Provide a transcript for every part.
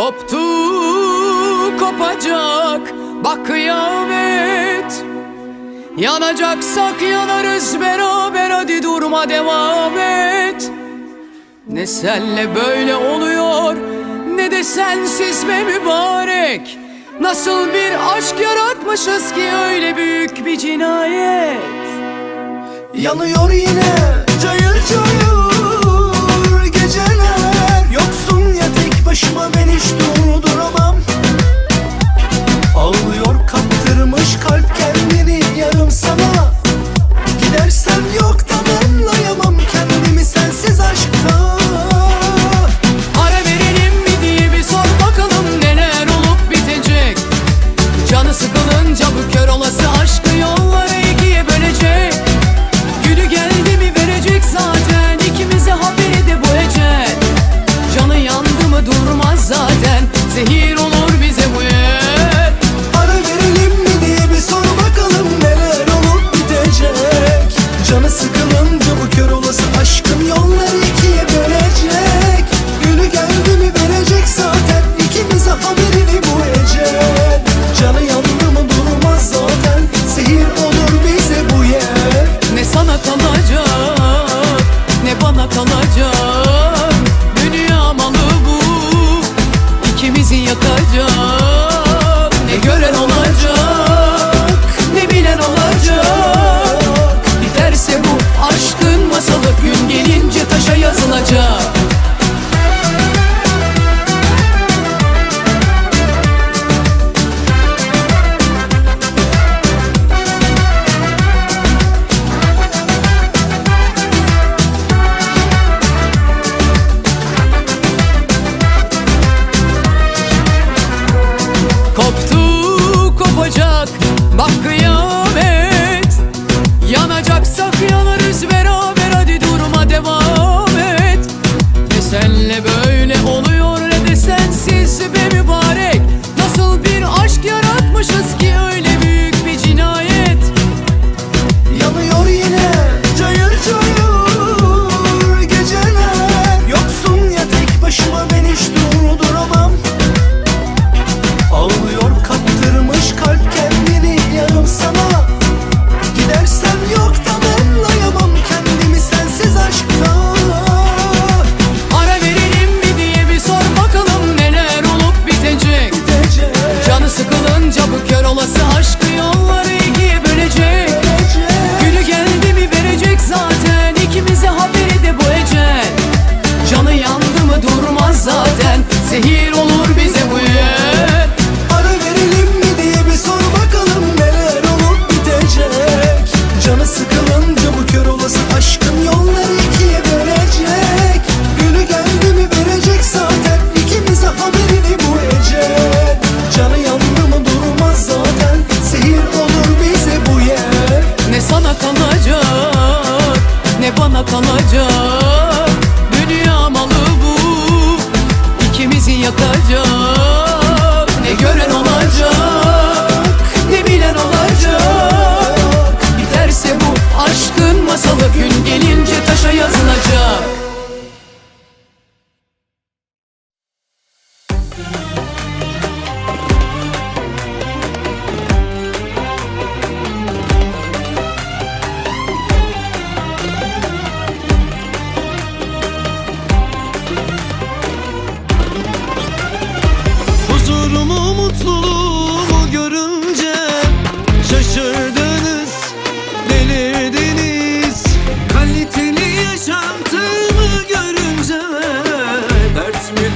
Koptu kopacak bak kıyamet. Yanacaksak yanarız beraber hadi durma devam et Ne senle böyle oluyor ne de sensiz be mübarek. Nasıl bir aşk yaratmışız ki öyle büyük bir cinayet? Yanıyor yine cayır cayır. Bakma ben hiç durduramam. Ağlıyor kaptırmış kalp kendini yarım sana. Gidersen yok tamamlayamam kendimi sensiz aşkta. Ara verelim mi diye bir sor bakalım neler olup bitecek. Canı sıkı yakacak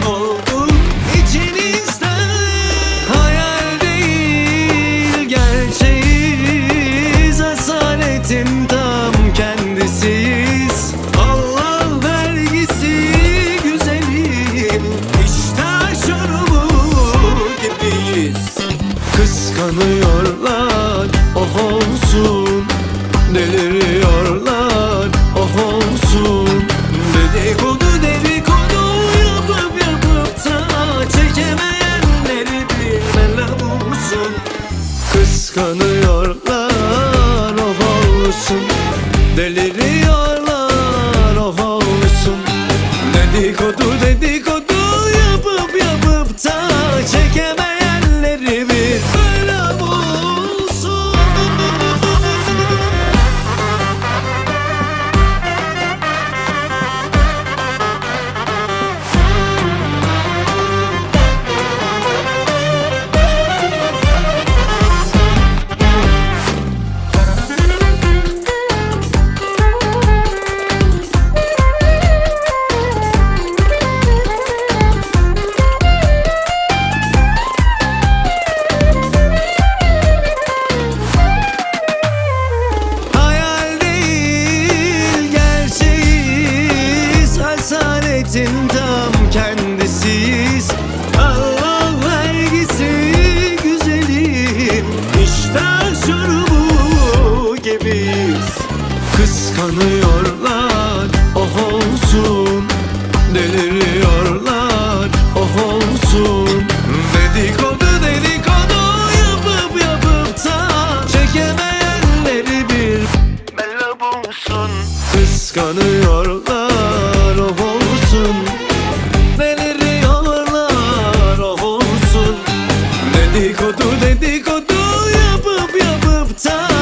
Oh. Kıskanıyorlar oh olsun. Deliriyorlar oh olsun. Dedikodu dedikodu yapıp yapıp da